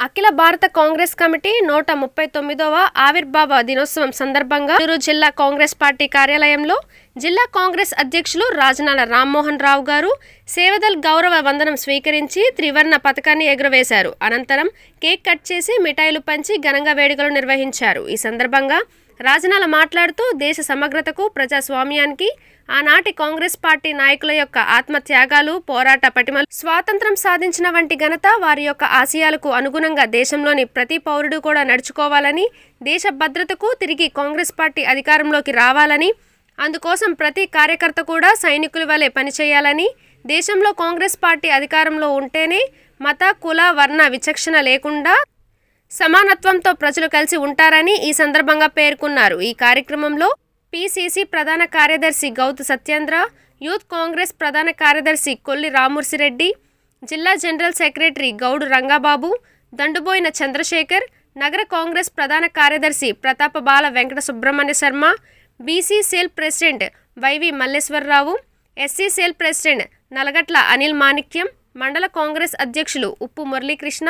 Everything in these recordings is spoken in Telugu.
అఖిల భారత కాంగ్రెస్ కమిటీ నూట ముప్పై తొమ్మిదవ ఆవిర్భావ దినోత్సవం సందర్భంగా చిత్తూరు జిల్లా కాంగ్రెస్ పార్టీ కార్యాలయంలో జిల్లా కాంగ్రెస్ అధ్యక్షులు రాజనాల రామ్మోహన్ రావు గారు సేవదల్ గౌరవ వందనం స్వీకరించి త్రివర్ణ పథకాన్ని ఎగురవేశారు. అనంతరం కేక్ కట్ చేసి మిఠాయిలు పంచి ఘనంగా వేడుకలు నిర్వహించారు. ఈ సందర్భంగా రాజనాల మాట్లాడుతూ దేశ సమగ్రతకు ప్రజాస్వామ్యానికి ఆనాటి కాంగ్రెస్ పార్టీ నాయకుల యొక్క ఆత్మత్యాగాలు పోరాట పటిమలు స్వాతంత్రం సాధించిన వంటి ఘనత వారి యొక్క ఆశయాలకు అనుగుణంగా దేశంలోని ప్రతి పౌరుడు కూడా నడుచుకోవాలని దేశ భద్రతకు తిరిగి కాంగ్రెస్ పార్టీ అధికారంలోకి రావాలని అందుకోసం ప్రతి కార్యకర్త కూడా సైనికుల వలె పనిచేయాలని దేశంలో కాంగ్రెస్ పార్టీ అధికారంలో ఉంటేనే మత కుల వర్ణ విచక్షణ లేకుండా సమానత్వంతో ప్రజలు కలిసి ఉంటారని ఈ సందర్భంగా పేర్కొన్నారు. ఈ కార్యక్రమంలో పిసిసి ప్రధాన కార్యదర్శి గౌతు సత్యేంద్ర యూత్ కాంగ్రెస్ ప్రధాన కార్యదర్శి కొల్లి రామూర్సిరెడ్డి జిల్లా జనరల్ సెక్రటరీ గౌడు రంగాబాబు దండుబోయిన చంద్రశేఖర్ నగర కాంగ్రెస్ ప్రధాన కార్యదర్శి Pratapa Bala Venkata Subrahmanya Sharma BC cell president YV Malleswararao SC cell president Nalagatla Anil Manikyam మండల కాంగ్రెస్ అధ్యక్షులు ఉప్పు మురళీకృష్ణ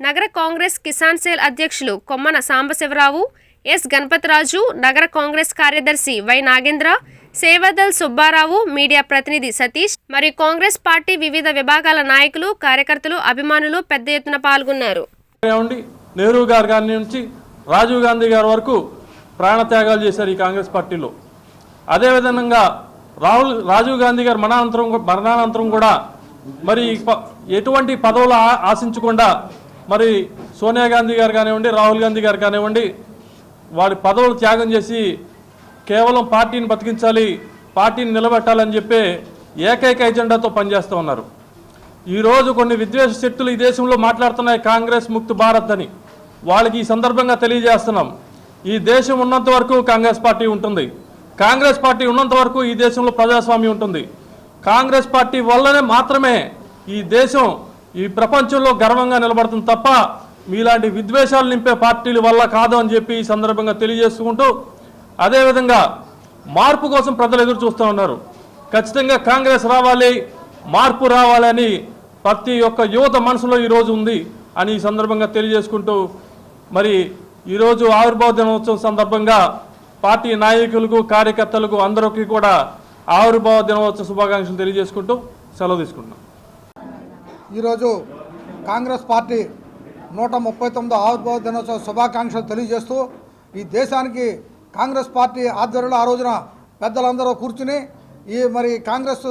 నగర కాంగ్రెస్ కిసాన్ సేల్ అధ్యక్షులు కొమ్మన సాంబశివరావు ఎస్ గణపతిరాజు నగర కాంగ్రెస్ కార్యదర్శి వై నాగేంద్ర సేవదల్ సుబ్బారావు మీడియా ప్రతినిధి సతీష్ మరియు కాంగ్రెస్ పార్టీ వివిధ విభాగాల నాయకులు కార్యకర్తలు అభిమానులు పెద్ద ఎత్తున పాల్గొన్నారు. నెహ్రూ గారి గారి నుంచి రాజీవ్ గాంధీ గారి వరకు ప్రాణత్యాగాలు చేశారు ఈ కాంగ్రెస్ పార్టీలో. అదేవిధంగా రాహుల్ రాజీవ్ గాంధీ గారు మరణానంతరం మరణానంతరం కూడా మరి ప- ఎటువంటి పదవులు ఆశించకుండా మరి సోనియా గాంధీ గారు కానివ్వండి రాహుల్ గాంధీ గారు కానివ్వండి వారి పదవులు త్యాగం చేసి కేవలం పార్టీని బతికించాలి పార్టీని నిలబెట్టాలని చెప్పే ఏకైక ఎజెండాతో పనిచేస్తూ ఉన్నారు. ఈరోజు కొన్ని విద్వేష శక్తులు ఈ దేశంలో మాట్లాడుతున్నాయి కాంగ్రెస్ ముక్త భారత్ అని. వాళ్ళకి ఈ సందర్భంగా తెలియజేస్తున్నాం. ఈ దేశం ఉన్నంత వరకు కాంగ్రెస్ పార్టీ ఉంటుంది. కాంగ్రెస్ పార్టీ ఉన్నంత వరకు ఈ దేశంలో ప్రజాస్వామ్యం ఉంటుంది. కాంగ్రెస్ పార్టీ వల్లనే మాత్రమే ఈ దేశం ఈ ప్రపంచంలో గర్వంగా నిలబడుతుంది తప్ప మీలాంటి విద్వేషాలు నింపే పార్టీల వల్ల కాదు అని చెప్పి ఈ సందర్భంగా తెలియజేసుకుంటూ అదేవిధంగా మార్పు కోసం ప్రజలు ఎదురు చూస్తూ ఉన్నారు. ఖచ్చితంగా కాంగ్రెస్ రావాలి మార్పు రావాలని ప్రతి ఒక్క యువత మనసులో ఈరోజు ఉంది అని ఈ సందర్భంగా తెలియజేసుకుంటూ మరి ఈరోజు ఆవిర్భావ దినోత్సవం సందర్భంగా పార్టీ నాయకులకు కార్యకర్తలకు అందరికీ కూడా ఆవిర్భావ దినోత్సవ శుభాకాంక్షలు తెలియజేసుకుంటూ సెలవు తీసుకుంటున్నాం. ఈరోజు కాంగ్రెస్ పార్టీ నూట ముప్పై తొమ్మిదో ఆవిర్భావ దినోత్సవ శుభాకాంక్షలు తెలియజేస్తూ ఈ దేశానికి కాంగ్రెస్ పార్టీ ఆధ్వర్యంలో ఆ రోజున పెద్దలందరూ కూర్చుని ఈ మరి కాంగ్రెస్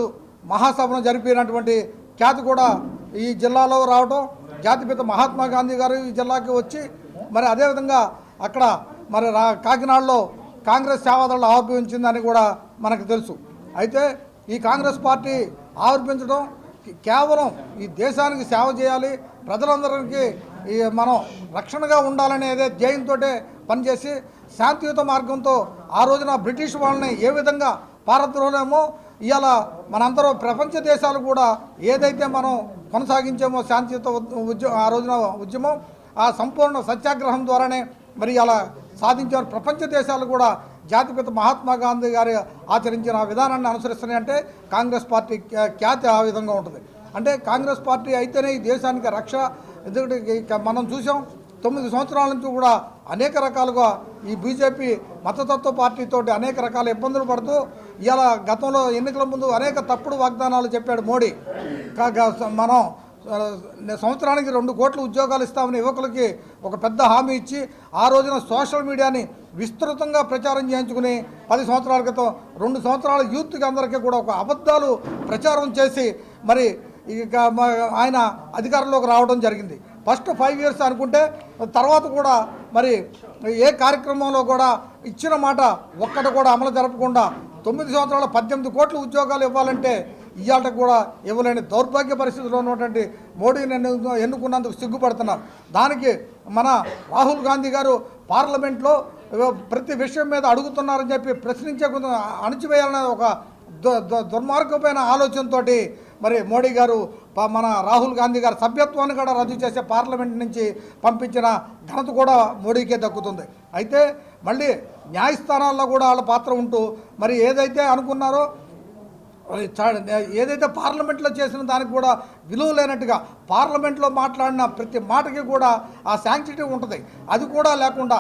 మహాసభను జరిపినటువంటి ఖ్యాతి కూడా ఈ జిల్లాలో రావడం జాతిపిత మహాత్మా గాంధీ గారు ఈ జిల్లాకి వచ్చి మరి అదేవిధంగా అక్కడ మరి రా కాకినాడలో కాంగ్రెస్ సేవాదళం ఆవిర్భవించిందని కూడా మనకు తెలుసు. అయితే ఈ కాంగ్రెస్ పార్టీ ఆవిర్భించడం కేవలం ఈ దేశానికి సేవ చేయాలి ప్రజలందరికీ ఈ మనం రక్షణగా ఉండాలనేదే ధ్యేయంతో పనిచేసి శాంతియుత మార్గంతో ఆ రోజున బ్రిటిష్ వాళ్ళని ఏ విధంగా పారద్రోలేమో ఇవాళ మనందరూ ప్రపంచ దేశాలు కూడా ఏదైతే మనం కొనసాగించామో శాంతియుత ఉద్యమం ఆ రోజున ఉద్యమం ఆ సంపూర్ణ సత్యాగ్రహం ద్వారానే మరి అలా సాధించారు ప్రపంచ దేశాలు కూడా జాతిపిత మహాత్మా గాంధీ గారు ఆచరించిన విధానాన్ని అనుసరిస్తున్నాయి అంటే కాంగ్రెస్ పార్టీ ఖ్యాతి ఆ విధంగా ఉంటుంది. అంటే కాంగ్రెస్ పార్టీ అయితేనే ఈ దేశానికి రక్ష ఎందుకంటే మనం చూసాం తొమ్మిది సంవత్సరాల నుంచి కూడా అనేక రకాలుగా ఈ బీజేపీ మతతత్వ పార్టీతో అనేక రకాల ఇబ్బందులు పడుతూ ఇవాళ గతంలో ఎన్నికల ముందు అనేక తప్పుడు వాగ్దానాలు చెప్పాడు మోడీ. మనం సంవత్సరానికి రెండు కోట్ల ఉద్యోగాలు ఇస్తామని యువకులకి ఒక పెద్ద హామీ ఇచ్చి ఆ రోజున సోషల్ మీడియాని విస్తృతంగా ప్రచారం చేయించుకుని పది సంవత్సరాల క్రితం రెండు సంవత్సరాల యూత్కి అందరికీ కూడా ఒక అబద్ధాలు ప్రచారం చేసి మరి ఇక ఆయన అధికారంలోకి రావడం జరిగింది. ఫస్ట్ ఫైవ్ ఇయర్స్ అనుకుంటే తర్వాత కూడా మరి ఏ కార్యక్రమంలో కూడా ఇచ్చిన మాట ఒక్కటి కూడా అమలు జరపకుండా తొమ్మిది సంవత్సరాల పద్దెనిమిది కోట్ల ఉద్యోగాలు ఇవ్వాలంటే ఇవాళ కూడా ఇవ్వలేని దౌర్భాగ్య పరిస్థితిలో ఉన్నటువంటి మోడీని ఎన్ను ఎన్నుకున్నందుకు సిగ్గుపడుతున్నారు. దానికి మన రాహుల్ గాంధీ గారు పార్లమెంట్లో ప్రతి విషయం మీద అడుగుతున్నారని చెప్పి ప్రశ్నించే కొంత అణచివేయాలనే ఒక దు- దు- దుర్మార్గమైన ఆలోచనతోటి మరి మోడీ గారు మన రాహుల్ గాంధీ గారి సభ్యత్వాన్ని కూడా రద్దు చేసే పార్లమెంట్ నుంచి పంపించిన ఘనత కూడా మోడీకే దక్కుతుంది. అయితే మళ్ళీ న్యాయస్థానాల్లో కూడా వాళ్ళ పాత్ర ఉంటూ మరి ఏదైతే అనుకున్నారో చా- ఏదైతే పార్లమెంట్లో చేసిన దానికి కూడా విలువ లేనట్టుగా పార్లమెంట్లో మాట్లాడిన ప్రతి మాటకి కూడా ఆ శాంక్టిటీ ఉంటుంది. అది కూడా లేకుండా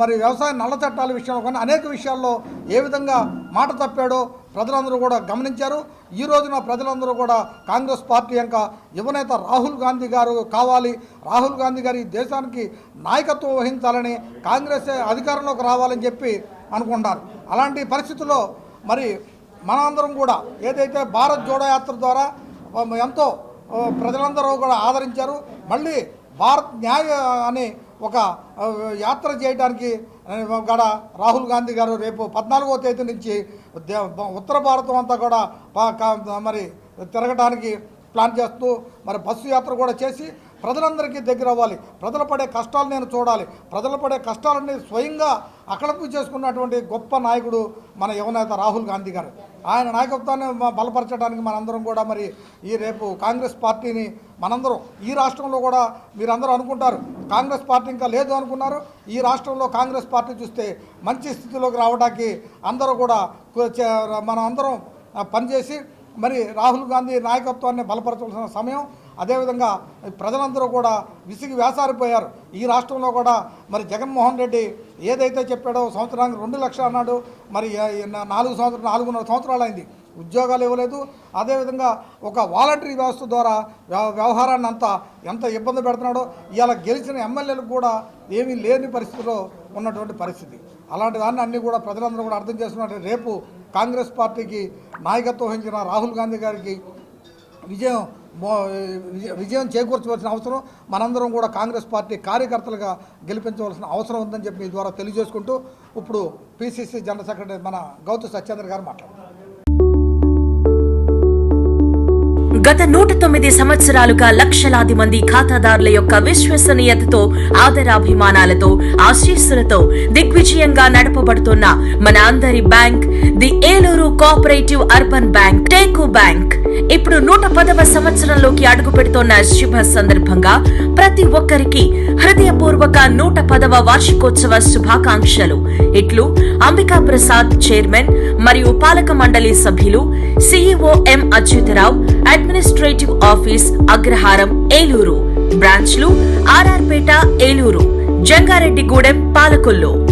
మరి వ్యవసాయ నల్ల చట్టాల విషయంలో కానీ అనేక విషయాల్లో ఏ విధంగా మాట తప్పాడో ప్రజలందరూ కూడా గమనించారు. ఈ రోజున ప్రజలందరూ కూడా కాంగ్రెస్ పార్టీ యొక్క యువనేత రాహుల్ గాంధీ గారు కావాలి. రాహుల్ గాంధీ గారు ఈ దేశానికి నాయకత్వం వహించాలని కాంగ్రెస్ అధికారంలోకి రావాలని చెప్పి అనుకుంటారు. అలాంటి పరిస్థితుల్లో మరి మనందరం కూడా ఏదైతే భారత్ జోడో యాత్ర ద్వారా ఎంతో ప్రజలందరూ కూడా ఆదరించారు. మళ్ళీ భారత్ న్యాయ అని ఒక యాత్ర చేయడానికి గడ రాహుల్ గాంధీ గారు రేపు పద్నాలుగో తేదీ నుంచి ఉత్తర భారతం అంతా కూడా మరి తిరగడానికి ప్లాన్ చేస్తూ మరి బస్సు యాత్ర కూడా చేసి ప్రజలందరికీ దగ్గర అవ్వాలి. ప్రజలు పడే కష్టాలు నేను చూడాలి. ప్రజలు పడే కష్టాలన్నీ స్వయంగా అకళపు చేసుకున్నటువంటి గొప్ప నాయకుడు మన యువనేత రాహుల్ గాంధీ గారు. ఆయన నాయకత్వాన్ని బలపరచడానికి మనందరం కూడా మరి ఈ రేపు కాంగ్రెస్ పార్టీని మనందరం ఈ రాష్ట్రంలో కూడా మీరందరూ అనుకుంటారు. కాంగ్రెస్ పార్టీ ఇంకా లేదు అనుకున్నారు. ఈ రాష్ట్రంలో కాంగ్రెస్ పార్టీ చూస్తే మంచి స్థితిలోకి రావడానికి అందరూ కూడా చే- మనం అందరం పనిచేసి మరి రాహుల్ గాంధీ నాయకత్వాన్ని బలపరచాల్సిన సమయం అదేవిధంగా ప్రజలందరూ కూడా విసిగి వేసారిపోయారు. ఈ రాష్ట్రంలో కూడా మరి జగన్మోహన్ రెడ్డి ఏదైతే చెప్పాడో సంవత్సరానికి రెండు లక్షలు అన్నాడు మరి నాలుగు సంవత్సరాలు నాలుగున్నర సంవత్సరాలు అయింది ఉద్యోగాలు ఇవ్వలేదు. అదేవిధంగా ఒక వాలంటరీ వ్యవస్థ ద్వారా వ్యవ- వ్యవహారాన్ని అంతా ఎంత ఇబ్బంది పెడుతున్నాడో ఇవాళ గెలిచిన ఎమ్మెల్యేలకు కూడా ఏమీ లేని పరిస్థితిలో ఉన్నటువంటి పరిస్థితి. అలాంటి దాన్ని అన్నీ కూడా ప్రజలందరూ కూడా అర్థం చేసుకున్నట్టు రేపు కాంగ్రెస్ పార్టీకి నాయకత్వం వహించిన రాహుల్ గాంధీ గారికి విజయం విజయం చేకూర్చవలసిన అవసరం మనందరం కూడా కాంగ్రెస్ పార్టీ కార్యకర్తలుగా గెలిపించవలసిన అవసరం ఉందని చెప్పి మీ ద్వారా తెలియజేసుకుంటూ ఇప్పుడు పిసిసి జనరల్ సెక్రటరీ మన గౌతు సత్యేంద్ర గారు మాట్లాడారు గత నూట తొమ్మిది సంవత్సరాలుగా లక్షలాది మంది ఖాతాదారుల యొక్క విశ్వసనీయతతో ఆదరాభిమానాలతో ఆశీస్సులతో దిగ్విజయంగా నడపబడుతున్న మన అందరి bank the Eluru cooperative urban bank teak bank. ఇప్పుడు నూట పదవ సంవత్సరంలోకి అడుగు పెడుతున్న శుభ సందర్భంగా ప్రతి ఒక్కరికి హృదయపూర్వక నూట పదవ వార్షికోత్సవ శుభాకాంక్షలు. ఇట్లు అంబికా ప్రసాద్ చైర్మన్ మరియు పాలక మండలి సభ్యులు CEO M Achyutarao administrative office Agraharam Eluru. బ్రాంచ్లు ఆర్ఆర్పేట ఏలూరు. జంగారెడ్డిగూడెం పాలకొల్లు.